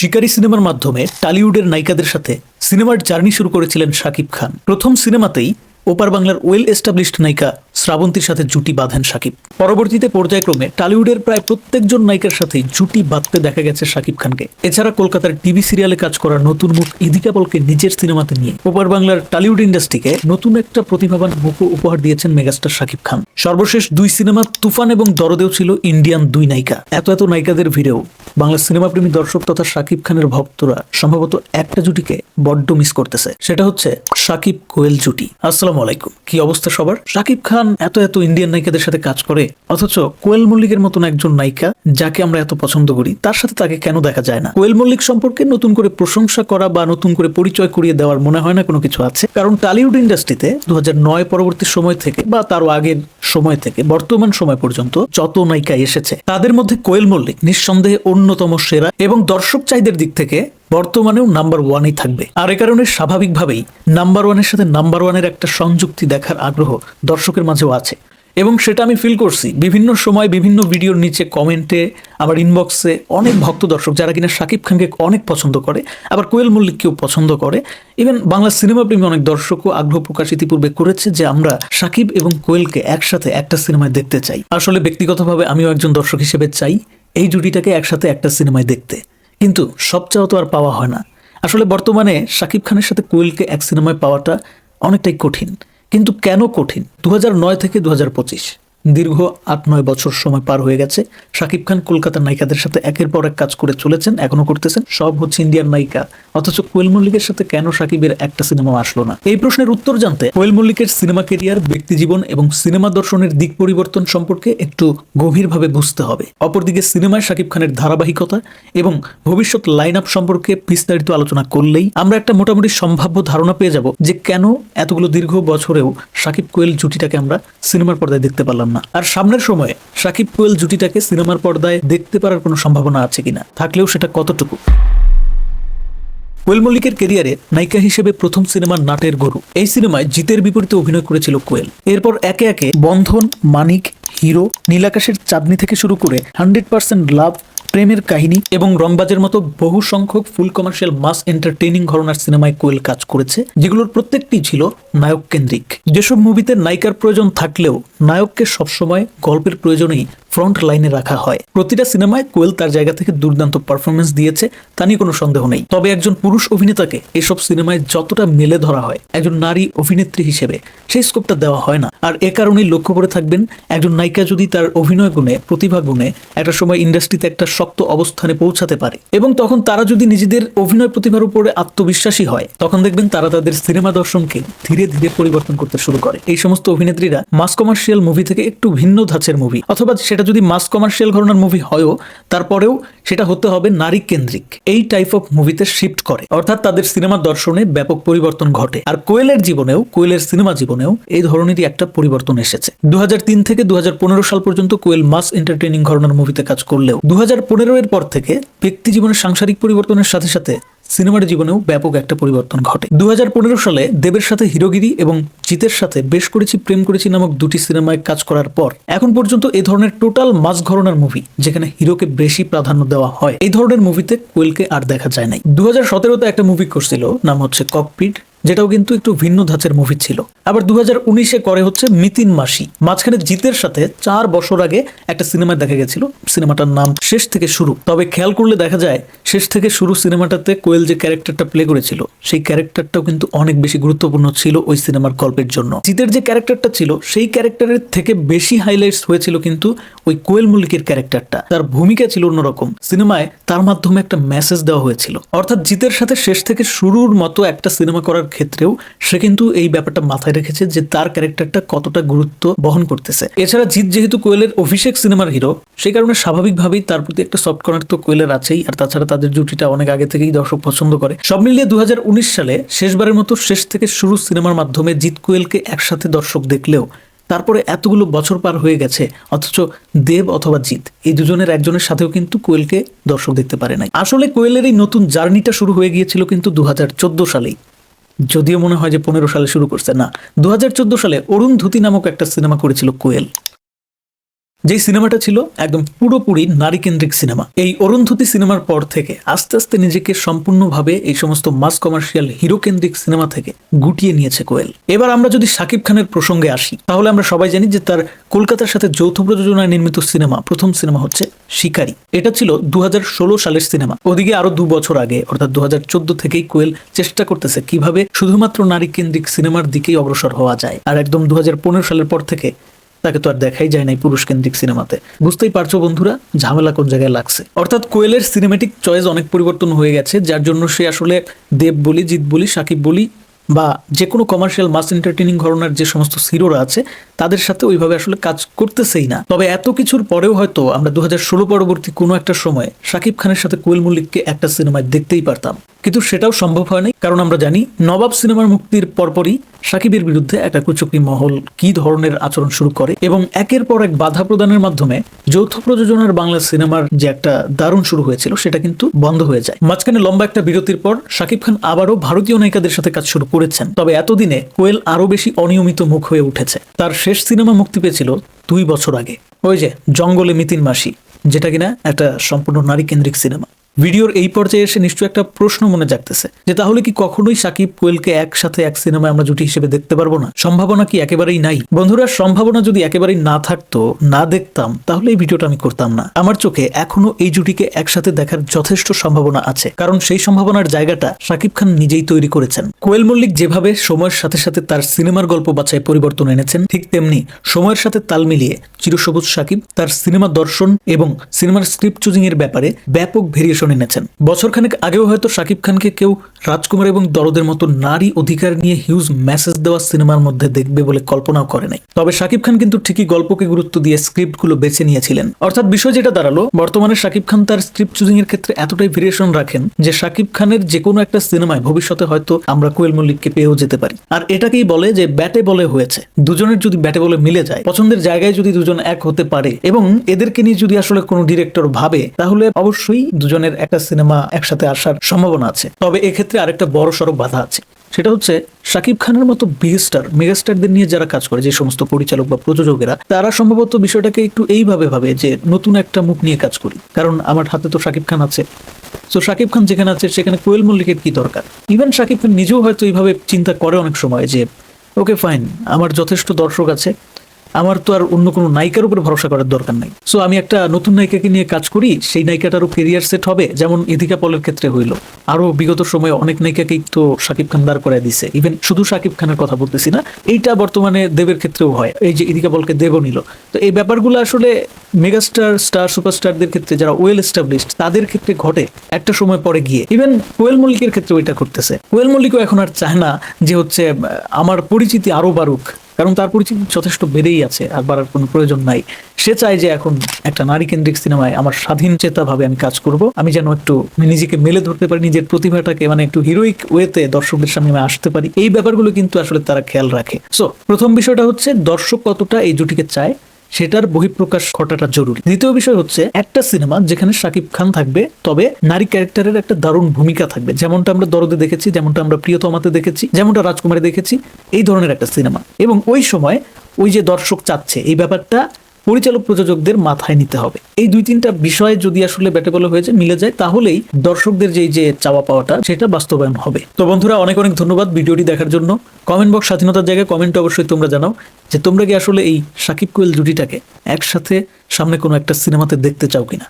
শিকারি সিনেমার মাধ্যমে টালিউডের নায়িকাদের সাথে সিনেমার জার্নি শুরু করেছিলেন শাকিব খান। প্রথম সিনেমাতেই ওপার বাংলার ওয়েল এস্টাবলিশড নায়িকা শ্রাবন্তীর সাথে জুটি বাঁধেন শাকিব পরবর্তীতে পর্যায়ক্রমে টলিউডের প্রায় প্রত্যেকজন নায়িকার সাথেই জুটি বাঁধতে দেখা গেছে শাকিব খানকে। এছাড়া কলকাতার টিভি সিরিয়ালে কাজ করা নতুন মুখ ইদিকা পলকে নিজের সিনেমাতে নিয়ে ওপার বাংলার টালিউড ইন্ডাস্ট্রিকে নতুন একটা প্রতিভাবান মুখ উপহার দিয়েছেন মেগাস্টার শাকিব খান। সর্বশেষ দুই সিনেমা তুফান এবং দরদেও ছিল ইন্ডিয়ান দুই নায়িকা। এত এত নায়িকাদের ভিড়েও বাংলা সিনেমা প্রেমী দর্শক তথা শাকিব খানের ভক্তরা সম্ভবত একটা জুটিকে বড্ড মিস করতেছে। সেটা হচ্ছে শাকিব কোয়েল জুটি। আসসালামু আলাইকুম। কি অবস্থা সবার? শাকিব খান এত এত ইন্ডিয়ান নায়িকাদের সাথে কাজ করে, অথচ কোয়েল মল্লিকের মতন একজন নায়িকা যাকে আমরা এত পছন্দ করি, তার সাথে তাকে কেন দেখা যায় না? কোয়েল মল্লিক সম্পর্কে নতুন করে প্রশংসা করা বা নতুন করে পরিচয় করিয়ে দেওয়ার মনে হয় না কোনো কিছু আছে? কারণ টালিউড ইন্ডাস্ট্রিতে দু হাজার নয় পরবর্তী সময় থেকে বা তারও আগের সময় থেকে, বর্তমান সময় পর্যন্ত যত নায়িকা এসেছে, তাদের মধ্যে কোয়েল মল্লিক নিঃসন্দেহে অন্যতম সেরা এবং দর্শক চাহিদার দিক থেকে বর্তমানেও নাম্বার ওয়ানই থাকবে। আর এ কারণে স্বাভাবিকভাবেই নাম্বার ওয়ানের সাথে নাম্বার ওয়ানের একটা সংযুক্তি দেখার আগ্রহ দর্শকের মাঝেও আছে। এবং সেটা আমি ফিল করছি। বিভিন্ন সময় বিভিন্ন ভিডিওর নিচে কমেন্টে আমার ইনবক্সে অনেক ভক্ত দর্শক, যারা কিনা শাকিব খানকে অনেক পছন্দ করে, আবার কোয়েল মল্লিককেও পছন্দ করে। ইভেন বাংলা সিনেমা প্রেমী অনেক দর্শকও আগ্রহ প্রকাশ ইতিপূর্বে করেছে যে আমরা শাকিব এবং কোয়েলকে একসাথে একটা সিনেমায় দেখতে চাই। আসলে ব্যক্তিগতভাবে আমিও একজন দর্শক হিসেবে চাই। এই জুটিটাকে একসাথে একটা সিনেমায় দেখতে। কিন্তু সব চাও তো আর পাওয়া হয় না। আসলে বর্তমানে শাকিব খানের সাথে কোয়েলকে এক সিনেমায় পাওয়াটা অনেকটাই কঠিন। কিন্তু কেন কঠিন? দু থেকে দু হাজার পঁচিশ। দীর্ঘ আট নয় বছর সময় পার হয়ে গেছে। শাকিব খান কলকাতার নায়িকাদের সাথে একের পর এক কাজ করে চলেছেন, এখনও করতেছেন। সব হচ্ছে ইন্ডিয়ান নায়িকা। অথচ কোয়েল মল্লিকের সাথে কেন শাকিবের একটা সিনেমা আসলো না? এই প্রশ্নের উত্তর জানতে কোয়েল মল্লিকের সিনেমা কেরিয়ার ব্যক্তি জীবন এবং সিনেমা দর্শনের দিক পরিবর্তন সম্পর্কে একটু গভীরভাবে বুঝতে হবে। অপরদিকে সিনেমায় শাকিব খানের ধারাবাহিকতা এবং ভবিষ্যৎ লাইন আপ সম্পর্কে বিস্তারিত আলোচনা করলেই আমরা একটা মোটামুটি সম্ভাব্য ধারণা পেয়ে যাব যে কেন এতগুলো দীর্ঘ বছরেও শাকিব কোয়েল জুটিটাকে আমরা সিনেমার পর্দায় দেখতে পারলাম না। আর সামনের সময়ে সাকিব কোয়েল জুটিটাকে সিনেমার পর্দায় দেখতে পারার কোনো সম্ভাবনা আছে কিনা, থাকলেও সেটা কতটুকু? কোয়েল মল্লিকের কেরিয়ারে নায়িকা হিসেবে প্রথম সিনেমার নাটের গরু। এই সিনেমায় জিতের বিপরীতে অভিনয় করেছিল কোয়েল। এরপর একে একে বন্ধন, মানিক, হিরো, নীলাকাশের চাঁদনি থেকে শুরু করে হান্ড্রেড পার্সেন্ট লাভ প্রেমের কাহিনী এবং রংবাজের মতো বহু সংখ্যক ফুল কমার্শিয়াল মাস এন্টারটেইনিং ঘরনার সিনেমায় কোয়েল কাজ করেছে, যেগুলোর প্রত্যেকটি ছিল নায়ক কেন্দ্রিক যেসব মুভিতে নায়িকার প্রয়োজন থাকলেও নায়ককে সবসময় গল্পের প্রয়োজনেই ফ্রন্ট লাইনে রাখা হয়। প্রতিটা সিনেমায় কোয়েল তার জায়গা থেকে দুর্দান্ত পারফরমেন্স দিয়েছে, তা নিয়ে কোনো সন্দেহ নেই। তবে একজন পুরুষ অভিনেতাকে এসব সিনেমায় যতটা মেলে ধরা হয়, একজন নারী অভিনেত্রী হিসেবে সেই স্কোপটা দেওয়া হয় না। আর এ কারণেই লক্ষ্য করে থাকবেন, একজন নায়িকা যদি তার অভিনয় গুণে, প্রতিভা গুণে একটা সময় ইন্ডাস্ট্রিতে একটা শক্ত অবস্থানে পৌঁছাতে পারে। এবং তখন তারা যদি নিজেদের অভিনয় প্রতিভার উপরে আত্মবিশ্বাসী হয়, তখন দেখবেন তারা তাদের সিনেমা দর্শনকে ধীরে ধীরে পরিবর্তন করতে শুরু করে। এই সমস্ত অভিনেত্রীরা মাস কমার্শিয়াল মুভি থেকে একটু ভিন্ন ধাঁচের মুভি। অথবা সেটা যদি মাস কমার্শিয়াল ঘরনার মুভি হয়ও, তারপরেও সেটা হতে হবে নারী কেন্দ্রিক এই টাইপ অফ মুভিতে শিফট করে। অর্থাৎ তাদের সিনেমা দর্শনে ব্যাপক পরিবর্তন ঘটে। আর কোয়েলের জীবনেও, কোয়েলের সিনেমা জীবনেও এই ধরনেরই একটা পরিবর্তন এসেছে। দু হাজার তিন থেকে দু হাজার পনেরো সাল পর্যন্ত কোয়েল মাস এন্টারটেইনিং ঘরনার মুভিতে কাজ করলেও দু হাজার এর পর থেকে ব্যক্তি জীবনের সাংসারিক পরিবর্তনের সাথে সাথে সিনেমার জীবনেও ব্যাপক একটা পরিবর্তন ঘটে। দু হাজার পনেরো সালে দেবের সাথে হিরোগিরি এবং জিতের সাথে বেশ করেছি প্রেম করেছি নামক দুটি সিনেমায় কাজ করার পর এখন পর্যন্ত এই ধরনের টোটাল মাস ঘরনার মুভি, যেখানে হিরোকে বেশি প্রাধান্য দেওয়া হয়, এই ধরনের মুভিতে কোয়েলকে আর দেখা যায় নাই। দু হাজার একটা মুভি করছিল, নাম হচ্ছে ককপিট যেটাও কিন্তু একটু ভিন্ন ধাঁচের মুভি ছিল। আবার দু হাজার উনিশে করে হচ্ছে মিতিন মাসি। মাঝখানে জিতের সাথে চার বছর আগে একটা সিনেমা দেখা গেছিল। সিনেমাটার নাম শেষ থেকে শুরু। তবে খেয়াল করলে দেখা যায়, শেষ থেকে শুরু সিনেমাটাতে কোয়েল যে ক্যারেক্টারটা প্লে করেছিল, সেই ক্যারেক্টারটাও কিন্তু অনেক বেশি গুরুত্বপূর্ণ ছিল ওই সিনেমার গল্পের জন্য। জিতের যে ক্যারেক্টারটা ছিল, সেই ক্যারেক্টারের থেকে বেশি হাইলাইটস হয়েছিল কিন্তু ওই কোয়েল মল্লিকের ক্যারেক্টারটা। তার ভূমিকা ছিল অন্যরকম। সিনেমায় তার মাধ্যমে একটা মেসেজ দেওয়া হয়েছিল। অর্থাৎ জিতের সাথে শেষ থেকে শুরুর মতো একটা সিনেমা করার ক্ষেত্রেও সে কিন্তু এই ব্যাপারটা মাথায় রেখেছে যে তার ক্যারেক্টারটা কতটা গুরুত্ব বহন করতেছে। এছাড়া জিৎ যেহেতু কোয়েলের অভিষেক সিনেমার হিরো, সেই কারণে স্বাভাবিকভাবেই তার প্রতি একটা সফট কর্নার তো কোয়েলের আছেই, আর তাছাড়া তাদের জুটিটা অনেক আগে থেকেই দর্শক পছন্দ করে। সব মিলিয়ে দু সালে শেষবারের মতো শেষ থেকে শুরু সিনেমার মাধ্যমে জিৎ কোয়েলকে একসাথে দর্শক দেখলেও তারপরে এতগুলো বছর পার হয়ে গেছে, অথচ দেব অথবা জিৎ, এই দুজনের একজনের সাথেও কিন্তু কোয়েলকে দর্শক দেখতে পারে নাই। আসলে কোয়েলের এই নতুন জার্নিটা শুরু হয়ে গিয়েছিল কিন্তু দু সালেই। যদিও মনে হয় যে পনেরো সালে শুরু করছে। না দু হাজার চোদ্দ সালে অরুণ ধুতি নামক একটা সিনেমা করেছিল কোয়েল। যে সিনেমাটা ছিল একদম পুরোপুরি নারী কেন্দ্রিক সিনেমা। এই অরুন্ধতী সিনেমার পর থেকে আস্তে আস্তে নিজেকে সম্পূর্ণভাবে এই সমস্ত মাস কমার্শিয়াল হিরো কেন্দ্রিক সিনেমা থেকে গুটিয়ে নিয়েছে কোয়েল। এবার আমরা যদি শাকিব খানের প্রসঙ্গে আসি, তাহলে আমরা সবাই জানি যে তার কলকাতার সাথে যৌথ প্রযোজনায় নির্মিত সিনেমা, প্রথম সিনেমা হচ্ছে শিকারি। এটা ছিল দু হাজার ষোলো সালের সিনেমা। ওদিকে আরও দু বছর আগে, অর্থাৎ দু হাজার চোদ্দ থেকেই কোয়েল চেষ্টা করতেছে কীভাবে শুধুমাত্র নারী কেন্দ্রিক সিনেমার দিকেই অগ্রসর হওয়া যায়। আর একদম দু হাজার পনেরো সালের পর থেকে তাকে তো আর দেখাই যায় নাই পুরুষ কেন্দ্রিক সিনেমাতে। বুঝতেই পারছ বন্ধুরা, ঝামেলা কোন জায়গায় লাগছে। অর্থাৎ কোয়েলের সিনেমেটিক চয়েস অনেক পরিবর্তন হয়ে গেছে, যার জন্য সে আসলে দেব বলি, জিৎ বলি, সাকিব বলি বা যে কোনো কমার্শিয়াল মাস এন্টারটেনিং ঘরনার যে সমস্ত হিরোরা আছে তাদের সাথে ওইভাবে আসলে কাজ করতেছেই না। তবে এত কিছুর পরেও হয়তো আমরা দু পরবর্তী কোনো একটা সময় শাকিব খানের সাথে কোয়েল মল্লিককে একটা সিনেমায় দেখতেই পারতাম। কিন্তু সেটাও সম্ভব হয়নি, কারণ আমরা জানি নবাব সিনেমার মুক্তির পরপরই সাকিবের বিরুদ্ধে একটা কুচকি মহল কি ধরনের আচরণ শুরু করে এবং একের পর এক বাধা প্রদানের মাধ্যমে যৌথ প্রযোজনার বাংলা সিনেমার যে একটা দারুণ শুরু হয়েছিল সেটা কিন্তু বন্ধ হয়ে যায়। মাঝখানে লম্বা একটা বিরতির পর শাকিব খান আবারও ভারতীয় নায়িকাদের সাথে কাজ শুরু করেছেন। তবে এতদিনে কোয়েল আরও বেশি অনিয়মিত মুখ হয়ে উঠেছে। তার শেষ সিনেমা মুক্তি পেয়েছিল দুই বছর আগে। ওই যে জঙ্গলে মিতিন মাসি, যেটা কিনা একটা সম্পূর্ণ নারী কেন্দ্রিক সিনেমা। ভিডিওর এই পর্যায়ে এসে নিশ্চয়ই একটা প্রশ্ন মনে জাগতেছে, যে তাহলে কি কখনোই সাকিব কোয়েলকে একসাথে এক সিনেমায় আমরা জুটি হিসেবে দেখতে পারব না? সম্ভাবনা কি একেবারেই নাই? বন্ধুরা, সম্ভাবনা যদি একেবারেই না থাকতো, না দেখতাম, তাহলে এই ভিডিওটা আমি করতাম না। আমার চোখে এখনও এই জুটিকে একসাথে দেখার যথেষ্ট সম্ভাবনা আছে, কারণ সেই সম্ভাবনার জায়গাটা সাকিব খান নিজেই তৈরি করেছেন। কোয়েল মল্লিক যেভাবে সময়ের সাথে সাথে তার সিনেমার গল্প বাছায় পরিবর্তন এনেছেন, ঠিক তেমনি সময়ের সাথে তাল মিলিয়ে চিরসবুজ সাকিব তার সিনেমা দর্শন এবং সিনেমার স্ক্রিপ্ট চুজিং এর ব্যাপারে ব্যাপক ভেরিয়েশন এনেছেন। বছরখানেক আগেও হয়তো শাকিব খানকে কেউ রাজকুমার এবং দরদের মতো নারী অধিকার নিয়ে হিউজ মেসেজ দেওয়া সিনেমার মধ্যে দেখবে বলে কল্পনাও করে নাই। তবে শাকিব খান কিন্তু ঠিকই গল্পকে গুরুত্ব দিয়ে স্ক্রিপ্টগুলো বেছে নিয়েছিলেন। অর্থাৎ বিষয় যেটা দাঁড়াল, বর্তমানে শাকিব খান তার স্ক্রিপ্ট চুজিং এর ক্ষেত্রে এতটাই ভেরিয়েশন রাখেন যে শাকিব খানের যে কোনো একটা সিনেমায় ভবিষ্যতে হয়তো আমরা কোয়েল মল্লিককে পেয়েও যেতে পারি। আর এটাকেই বলে যে ব্যাটে বলে হয়েছে। দুজনের যদি ব্যাটে বলে মিলে যায়, পছন্দের জায়গায় যদি দুজন এক হতে পারে এবং এদেরকে নিয়ে যদি আসলে কোনো ডিরেক্টর ভাবে, তাহলে অবশ্যই দুজনের একটা সিনেমা একসাথে আসার সম্ভাবনা আছে। তবে এক্ষেত্রে আরেকটা বড় সড়ক বাধা আছে। সেটা হচ্ছে শাকিব খানের মতো বিগস্টার মেগাস্টারদের নিয়ে যারা কাজ করে, যে সমস্ত পরিচালক বা প্রযোজকেরা, তারা সম্ভবত বিষয়টাকে একটু এইভাবে ভাবে যে নতুন একটা মুখ নিয়ে কাজ করি। কারণ আমার হাতে তো শাকিব খান আছে। তো শাকিব খান যেখানে আছে, সেখানে কোয়েল মল্লিকের কি দরকার? ইভেন শাকিব খান নিজেও হয়তো এইভাবে চিন্তা করে অনেক সময় যে ওকে ফাইন আমার যথেষ্ট দর্শক আছে আমার তো আর অন্য কোনো নায়িকার উপরে ভরসা করার দরকার নাই। সো আমি একটা নতুন নায়িকাকে নিয়ে কাজ করি, সেই নায়িকাটারও কেরিয়ার সেট হবে, যেমন ইদিকা পলের ক্ষেত্রে হইল। আরও বিগত সময়ে অনেক নায়িকাকেই তো শাকিব খান দাঁড় করে দিছে। ইভেন শুধু শাকিব খানের কথা বলতেছি না, এইটা বর্তমানে দেবের ক্ষেত্রেও হয়। এই যে ইদিকা পলকে দেবও নিল। তো এই ব্যাপারগুলো আসলে মেগাস্টার, স্টার, সুপারস্টারদের ক্ষেত্রে যারা ওয়েল এস্টাবলিশড তাদের ক্ষেত্রে ঘটে একটা সময় পরে গিয়ে। ইভেন কোয়েল মল্লিকের ক্ষেত্রে ওইটা করতেছে কোয়েল মল্লিকও এখন আর চায় না যে হচ্ছে আমার পরিচিতি আরও বাড়ুক। কারণ তার পরিচিতি যথেষ্ট বেড়েই আছে আর বাড়ার কোনো প্রয়োজন নাই। সে চায় যে এখন একটা নারী কেন্দ্রিক সিনেমায় আমার স্বাধীন চেতা ভাবে আমি কাজ করব। আমি যেন একটু নিজেকে মেলে ধরতে পারি, নিজের প্রতিভাটাকে মানে একটু হিরোইক ওয়েতে দর্শকদের সামনে আমি আসতে পারি। এই ব্যাপারগুলো কিন্তু আসলে তারা খেয়াল রাখে। সো প্রথম বিষয়টা হচ্ছে দর্শক কতটা এই জুটিকে চায়? সেটার বহিঃপ্রকাশ ঘটাটা জরুরি। দ্বিতীয় বিষয় হচ্ছে, একটা সিনেমা যেখানে শাকিব খান থাকবে, তবে নারী ক্যারেক্টারের একটা দারুণ ভূমিকা থাকবে। যেমনটা আমরা দরদে দেখেছি, যেমনটা আমরা প্রিয়তমাতে দেখেছি, যেমনটা রাজকুমারে দেখেছি, এই ধরনের একটা সিনেমা। এবং ওই সময় ওই যে দর্শক চাচ্ছে, এই ব্যাপারটা পরিচালক প্রযোজকদের মাথায় নিতে হবে। এই দুই তিনটা বিষয়ে যদি আসলে ব্যাটে বলে হয়েছে মিলে যায়, তাহলেই দর্শকদের যেই যে চাওয়া পাওয়াটা, সেটা বাস্তবায়ন হবে। তো বন্ধুরা, অনেক অনেক ধন্যবাদ ভিডিওটি দেখার জন্য। কমেন্ট বক্স স্বাধীনতার জায়গায় কমেন্ট অবশ্যই তোমরা জানাও যে তোমরা কি আসলে এই সাকিব কোয়েল জুটিটাকে একসাথে সামনে কোনো একটা সিনেমাতে দেখতে চাও কিনা।